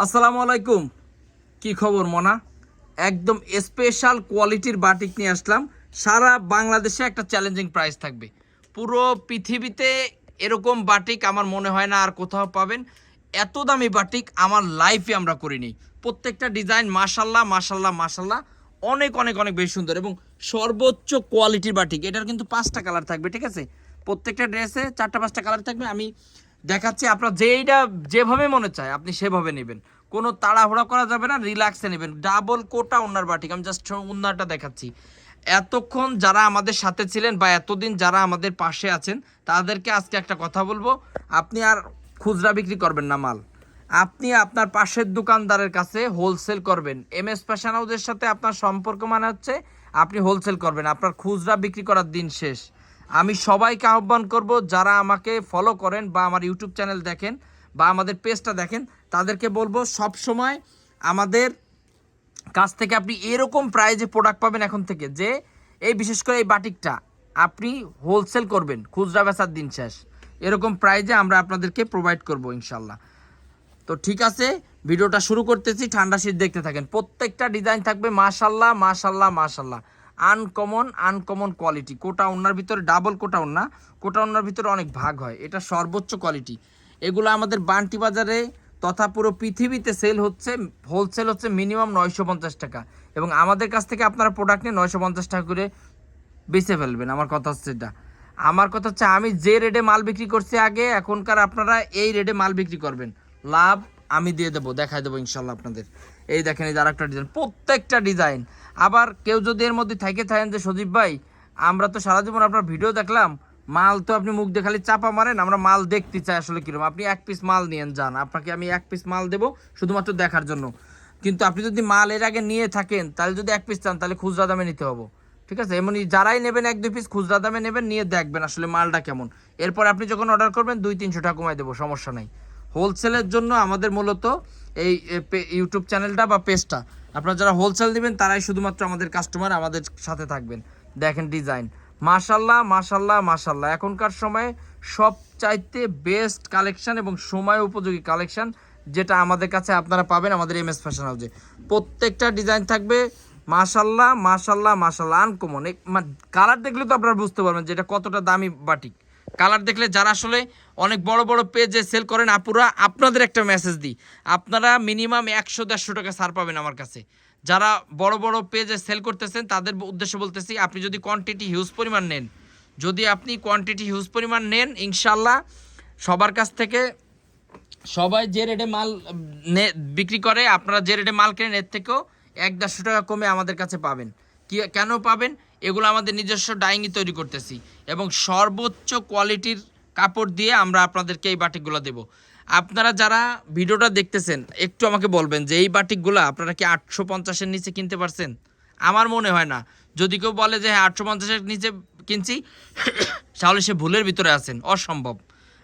আসসালামু আলাইকুম। কি খবর, মনা? একদম স্পেশাল কোয়ালিটির বাটিক নিয়ে আসলাম। সারা বাংলাদেশে একটা চ্যালেঞ্জিং প্রাইস থাকবে। পুরো পৃথিবীতে এরকম বাটিক আমার মনে হয় না আর কোথাও পাবেন। এত দামি বাটিক আমার লাইফে আমরা করিনি। প্রত্যেকটা ডিজাইন মাশাল্লাহ মাশাল্লাহ মাশাল্লাহ। অনেক অনেক অনেক বেশি সুন্দর এবং সর্বোচ্চ কোয়ালিটির বাটিক এটার কিন্তু পাঁচটা কালার থাকবে, ঠিক আছে? প্রত্যেকটা ড্রেসে চারটা, পাঁচটা কালার থাকবে। আমি দেখাচ্ছি আপনার যেইটা যেভাবে মনে চায়, আপনি সেভাবে নেবেন। কোনো তাড়াহুড়া করা যাবে না, রিল্যাক্সে নেবেন। ডাবল কোটা ওনার বাটিক, আমি জাস্ট ওনারটা দেখাচ্ছি। এতক্ষণ যারা আমাদের সাথে ছিলেন বা এতদিন যারা আমাদের পাশে আছেন, তাদেরকে আজকে একটা কথা বলব, আপনি আর খুচরা বিক্রি করবেন না মাল। আপনি আপনার পাশের দোকানদারের কাছে হোলসেল করবেন। এম এস ফ্যাশন হাউসের সাথে আপনার সম্পর্ক মানে হচ্ছে, আপনি হোলসেল করবেন। আপনার খুচরা বিক্রি করার দিন শেষ। আমি সবাইকে আহ্বান করব যারা আমাকে ফলো করেন বা আমার ইউটিউব চ্যানেল দেখেন বা আমাদের পেজটা দেখেন, তাদেরকে বলব সব সময় আমাদের কাছ থেকে আপনি এরকম প্রাইজে প্রোডাক্ট পাবেন এখন থেকে যে এই বিশেষ করে এই বাটিকটা আপনি হোলসেল করবেন, খুচরা বেচার দিন শেষ। এরকম প্রাইজে আমরা আপনাদেরকে প্রোভাইড করব ইনশাল্লাহ। তো ঠিক আছে, ভিডিওটা শুরু করতেছি, ঠান্ডা শীত দেখতে থাকেন। প্রত্যেকটা ডিজাইন থাকবে মাশাল্লাহ মাশাল্লাহ মাশাল্লাহ। Uncommon uncommon quality. কোটা ওনার ভিতরে ডাবল কোটা ওনা কোটা ওনার ভিতরে অনেক ভাগ হয়। এটা সর্বোচ্চ কোয়ালিটি। এগুলো আমাদের বান্টি বাজারে তথা পুরো পৃথিবীতে সেল হচ্ছে হোলসেল হচ্ছে মিনিমাম নয়শো পঞ্চাশ টাকা। এবং আমাদের কাছ থেকে আপনারা প্রোডাক্ট নিয়ে নয়শো পঞ্চাশ টাকা করে বেছে ফেলবেন। আমার কথা হচ্ছে এটা। আমার কথা হচ্ছে আমি যে রেটে মাল বিক্রি করছি আগে, এখনকার আপনারা এই রেটে মাল বিক্রি করবেন। লাভ আমি দিয়ে দেবো, দেখাই দেবো ইনশাল্লাহ আপনাদের। এই দেখেন, এই আরেকটা ডিজাইন প্রত্যেকটা ডিজাইন আবার কেউ যদি এর মধ্যে থেকে, থাকেন যে সজীব ভাই, আমরা তো সারা জীবন আপনার ভিডিও দেখলাম, মাল তো আপনি মুখ দিয়ে খালি চাপা মারেন, আমরা মাল দেখতে চাই আসলে কীরকম। আপনি এক পিস মাল নিয়েন যান, আপনাকে আমি এক পিস মাল দেবো শুধুমাত্র দেখার জন্য। কিন্তু আপনি যদি মাল এর আগে নিয়ে থাকেন, তাহলে যদি এক পিস চান, তাহলে খুচরা দামে নিতে হবে। ঠিক আছে? এমনই যারাই নেবেন এক, দুই পিস খুচরা দামে নেবেন, নিয়ে দেখবেন আসলে মালটা কেমন। এরপর আপনি যখন অর্ডার করবেন, দুই, তিনশো টাকা কমাই দেবো, সমস্যা নাই। হোলসেলের জন্য আমাদের মূলত এই ইউটিউব চ্যানেলটা বা পেজটা। আপনারা যারা হোলসেল দিবেন, তারাই শুধুমাত্র আমাদের কাস্টমার আমাদের সাথে থাকবেন। দেখেন ডিজাইন মাশাল্লাহ মাশাল্লাহ মাশাল্লাহ এখনকার সময়ে সব চাইতে বেস্ট কালেকশান এবং সময় উপযোগী কালেকশান যেটা আমাদের কাছে আপনারা পাবেন আমাদের এম এস ফ্যাশন হাউসে প্রত্যেকটা ডিজাইন থাকবে মাশাল্লাহ মাশাল্লাহ মাশাল্লাহ আনকমন কালার দেখলে তো আপনারা বুঝতে পারবেন যে এটা কতটা দামি বাটিক। কালার দেখলে যারা আসলে অনেক বড় বড় পেজে সেল করেন, আপুরা, আপনাদের একটা মেসেজ দিই। আপনারা মিনিমাম একশো, দেড়শো টাকা ছাড় পাবেন আমার কাছে। যারা বড় বড় পেজে সেল করতেছেন, তাদের উদ্দেশ্য বলতেছি, আপনি যদি কোয়ান্টিটি হিউজ পরিমাণ নেন, যদি আপনি কোয়ান্টিটি হিউজ পরিমাণ নেন ইনশাল্লাহ সবার কাছ থেকে সবাই যে রেটে মাল বিক্রি করে, আপনারা যে রেটে মাল কেনেন, এর থেকেও এক, দেড়শো টাকা কমে আমাদের কাছে পাবেন। কি, কেন পাবেন? এগুলো আমাদের নিজস্ব ডাইংই তৈরি করতেছি। এবং সর্বোচ্চ কোয়ালিটির কাপড় দিয়ে আমরা আপনাদেরকে এই বাটিকগুলো দেব। আপনারা যারা ভিডিওটা দেখতেছেন, একটু আমাকে বলবেন যে এই বাটিকগুলো আপনারা কি আটশো পঞ্চাশের নিচে কিনতে পারছেন? আমার মনে হয় না। যদি কেউ বলে যে হ্যাঁ আটশো পঞ্চাশের নিচে কিনছি, তাহলে সে ভুলের ভিতরে আছেন। অসম্ভব।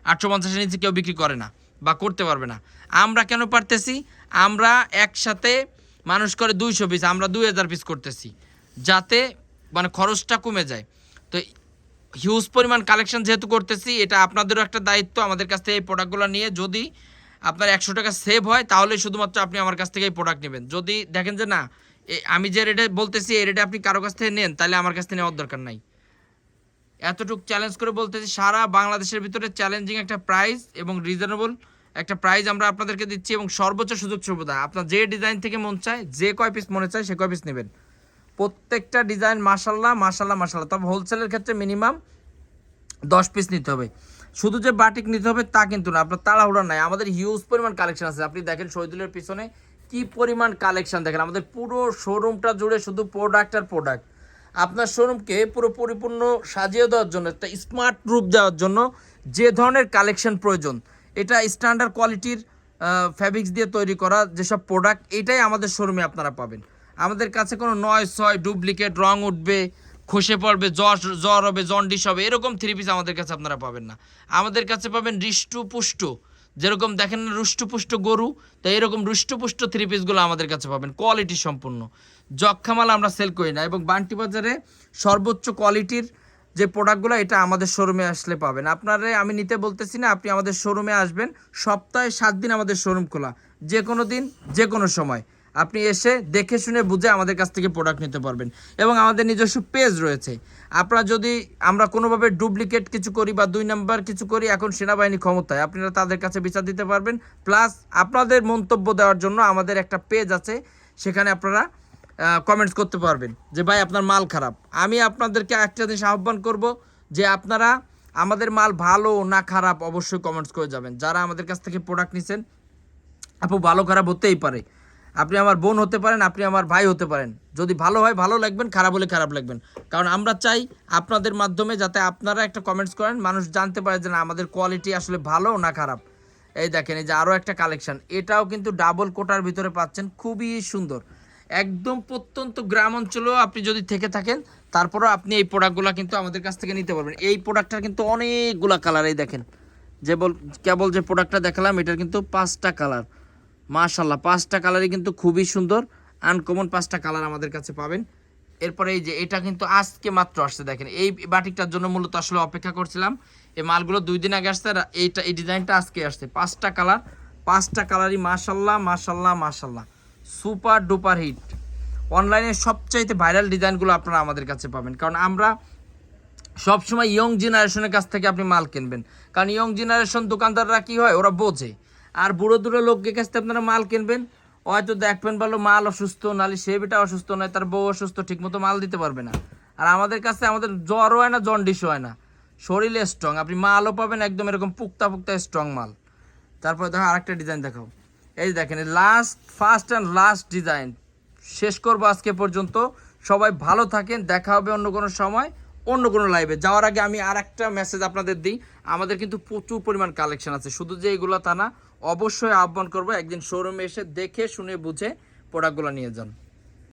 আটশো পঞ্চাশের নিচে কেউ বিক্রি করে না বা করতে পারবে না। আমরা কেন পারতেছি? আমরা একসাথে মানুষ করে দুইশো পিস, আমরা দুই হাজার পিস করতেছি। যাতে মানে খরচটা কমে যায়। তো হিউজ পরিমাণ কালেকশন যেহেতু করতেছি, এটা আপনাদেরও একটা দায়িত্ব, আমাদের কাছ থেকে এই প্রোডাক্টগুলো নিয়ে যদি আপনার একশো টাকা সেভ হয়, তাহলে শুধুমাত্র আপনি আমার কাছ থেকে এই প্রোডাক্ট নেবেন। যদি দেখেন যে না আমি যে রেটে বলতেছি, এই রেটে আপনি কারও কাছ থেকে নেন, তাহলে আমার কাছ থেকে নেওয়ার দরকার নাই। এতটুকু চ্যালেঞ্জ করে বলতেছি, সারা বাংলাদেশের ভিতরে চ্যালেঞ্জিং একটা প্রাইস এবং রিজনেবল একটা প্রাইস আমরা আপনাদেরকে দিচ্ছি এবং সর্বোচ্চ সুযোগ সুবিধা আপনার যে ডিজাইন থেকে মন চায়, যে কয় পিস মনে চায়, সে কয় পিস নেবেন। প্রত্যেকটা ডিজাইন মাসাল্লাহ মাসাল্লাহ মাসাল্লাহ তবে হোলসেলের ক্ষেত্রে মিনিমাম দশ পিস নিতে হবে। শুধু যে বাটিক নিতে হবে তা কিন্তু না, আপনার তাড়াহুড়া নাই। আমাদের হিউজ পরিমাণ কালেকশন আছে। আপনি দেখেন শহীদুলের পিছনে কি পরিমাণ কালেকশন দেখেন। আমাদের পুরো শোরুমটা জুড়ে শুধু প্রোডাক্ট আর প্রোডাক্ট আপনার শোরুমকে পুরো পরিপূর্ণ সাজিয়ে দেওয়ার জন্য, একটা স্মার্ট রূপ দেওয়ার জন্য যে ধরনের কালেকশন প্রয়োজন, এটা স্ট্যান্ডার্ড কোয়ালিটির ফ্যাব্রিক্স দিয়ে তৈরি করা যেসব প্রোডাক্ট এটাই আমাদের শোরুমে আপনারা পাবেন। আমাদের কাছে কোনো নয় ছয় ডুপ্লিকেট রং উঠবে, খসে পড়বে, জ্বর জ্বর হবে জন্ডিস হবে, এরকম থ্রি পিস আমাদের কাছে আপনারা পাবেন না। আমাদের কাছে পাবেন হৃষ্টু পুষ্ট যেরকম দেখেন না রুষ্টপুষ্ট গরু, তাই এরকম রুষ্টপুষ্ট থ্রি পিসগুলো আমাদের কাছে পাবেন কোয়ালিটি সম্পূর্ণ। যক্ষামাল আমরা সেল করি না, এবং বান্টি বাজারে সর্বোচ্চ কোয়ালিটির যে প্রোডাক্টগুলো এটা আমাদের শোরুমে আসলে পাবেন। আপনারা আমি নিতে বলতেছি না, আপনি আমাদের শোরুমে আসবেন, সপ্তাহে সাত দিন আমাদের শোরুম খোলা। যে কোনো দিন যে কোনো সময়। আপনি এসে দেখে শুনে বুঝে আমাদের কাছ থেকে প্রোডাক্ট নিতে পারবেন। এবং আমাদের নিজস্ব পেজ রয়েছে। আপনারা যদি আমরা কোনোভাবে ডুপ্লিকেট কিছু করি বা দুই নাম্বার কিছু করি, এখন সেনাবাহিনী ক্ষমতায়। আপনারা তাদের কাছে বিচার দিতে পারবেন। প্লাস আপনাদের মন্তব্য দেওয়ার জন্য আমাদের একটা পেজ আছে। সেখানে আপনারা কমেন্টস করতে পারবেন যে, ভাই, আপনার মাল খারাপ। আমি আপনাদেরকে একটা জিনিস আহ্বান করব যে, আপনারা আমাদের মাল ভালো না খারাপ অবশ্যই কমেন্টস করে যাবেন। যারা আমাদের কাছ থেকে প্রোডাক্ট নিছেন, আপু, ভালো খারাপ হতেই পারে। আপনি আমার বোন হতে পারেন, আপনি আমার ভাই হতে পারেন। যদি ভালো হয়, ভালো লাগবেন, খারাপ হলে খারাপ লাগবেন। কারণ আমরা চাই আপনাদের মাধ্যমে যাতে আপনারা একটা কমেন্টস করেন, মানুষ জানতে পারে যে না, আমাদের কোয়ালিটি আসলে ভালো না খারাপ। এই দেখেন, এই যে আরও একটা কালেকশন এটাও কিন্তু ডাবল কোটার ভিতরে পাচ্ছেন, খুবই সুন্দর। একদম প্রত্যন্ত গ্রাম অঞ্চলেও আপনি যদি থেকে থাকেন, তারপরেও আপনি এই প্রোডাক্টগুলো কিন্তু আমাদের কাছ থেকে নিতে পারবেন। এই প্রোডাক্টটার কিন্তু অনেকগুলা কালার এই দেখেন। যে বল কেবল যে প্রোডাক্টটা দেখালাম, এটার কিন্তু পাঁচটা কালার মাশাল্লাহ পাঁচটা কালারই কিন্তু খুবই সুন্দর। আনকমন পাঁচটা কালার আমাদের কাছে পাবেন। এরপরে এই যে, এটা কিন্তু আজকে মাত্র আসছে, দেখেন। এই বাটিকটার জন্য মূলত আসলে অপেক্ষা করছিলাম। এই মালগুলো দুই দিন আগে আসছে এইটা, এই ডিজাইনটা আজকে আসছে। পাঁচটা কালার পাঁচটা কালারই মাশাল্লাহ মাশাল্লাহ মাশাল্লাহ সুপার ডুপার হিট অনলাইনে সবচাইতে ভাইরাল ডিজাইনগুলো আপনারা আমাদের কাছে পাবেন। কারণ আমরা সবসময় ইয়ং জেনারেশনের কাছ থেকে আপনি মাল কিনবেন। কারণ ইয়ং জেনারেশন দোকানদাররা কি হয়, ওরা বোঝে। আর বুড়ো দুড়ো লোকের কাছ আপনারা মাল কিনবেন। হয়তো দেখবেন ভালো মাল অসুস্থ নালে সে বেটা অসুস্থ নয়, তার বউ অসুস্থ, ঠিকমতো মাল দিতে পারবে না। আর আমাদের কাছে আমাদের জ্বর হয় না জন্ডিস হয় না। শরীরে স্ট্রং আপনি মালও পাবেন একদম এরকম পুক্তা পুক্তা স্ট্রং মাল। তারপরে দেখো আরেকটা ডিজাইন দেখাও। এই দেখেন last first and last design শেষ করব আজকে পর্যন্ত। সবাই ভালো থাকেন, দেখা হবে অন্য কোনো সময়, অন্য কোনো লাইভে যাওয়ার আগে আমি আর একটা মেসেজ আপনাদের দিই। আমাদের কিন্তু প্রচুর পরিমাণ কালেকশন আছে। শুধু যে এগুলো তা না অবশ্যই আহ্বান করব। একদিন শোরুমে এসে দেখে শুনে বুঝে প্রোডাক্টগুলো নিয়ে যান।